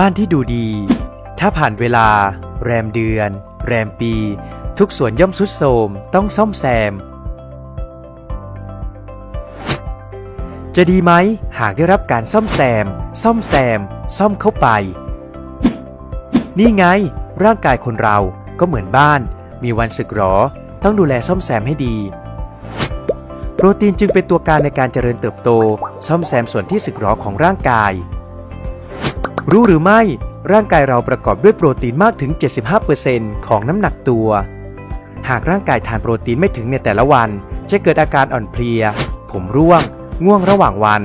บ้านที่ดูดี ถ้าผ่านเวลา แรมเดือน แรมปี ทุกส่วนย่อมสุดโทรมต้องซ่อมแซม จะดีไหมหากได้รับการซ่อมแซม ซ่อมแซม ซ่อมเข้าไป นี่ไง ร่างกายคนเราก็เหมือนบ้าน มีวันสึกหรอ ต้องดูแลซ่อมแซมให้ดี โปรตีนจึงเป็นตัวการในการเจริญเติบโต ซ่อมแซมส่วนที่สึกหรอของร่างกาย รู้หรือไม่ ร่างกายเราประกอบด้วยโปรตีนมากถึง 75%ของน้ำหนักตัว หากร่างกายทานโปรตีนไม่ถึงในแต่ละวัน จะเกิดอาการอ่อนเพลีย ผมร่วง ง่วงระหว่างวัน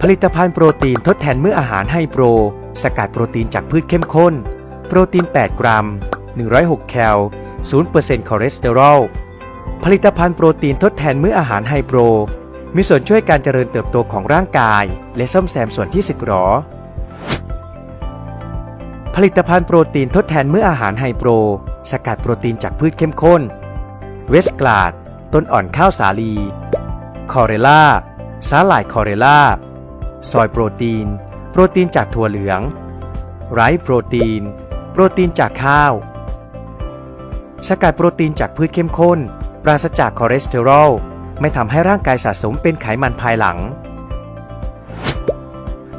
ผลิตภัณฑ์โปรตีนทดแทนมื้ออาหารไฮโปร สกัดโปรตีนจากพืชเข้มข้น โปรตีน 8 กรัม 106 แคล 0%คอเลสเตอรอล ผลิตภัณฑ์โปรตีนทดแทนมื้ออาหารไฮโปร มีส่วนช่วยการเจริญเติบโตของร่างกาย และซ่อมแซมส่วนที่สึกหรอ ผลิตภัณฑ์โปรตีนทดแทนเมื้ออาหารไฮโปร สกัดโปรตีนจากพืชเข้มข้น เวสกลาด ต้นอ่อนข้าวสาลี คอเรล่า สาหร่ายคอเรล่า ซอยโปรตีน โปรตีนจากถั่วเหลือง ไรซ์โปรตีน โปรตีนจากข้าว สกัดโปรตีนจากพืชเข้มข้น ปราศจากคอเลสเตอรอล ไม่ทำให้ร่างกายสะสมเป็นไขมันภายหลัง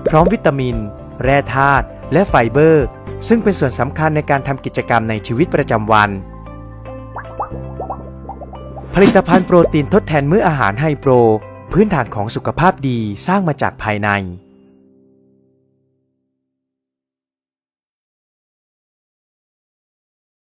พร้อมวิตามิน แร่ธาตุและไฟเบอร์ ซึ่งเป็นส่วนสำคัญในการทำกิจกรรมในชีวิตประจำวัน ผลิตภัณฑ์โปรตีนทดแทนมื้ออาหารไฮโปร พื้นฐานของสุขภาพดีสร้างมาจากภายใน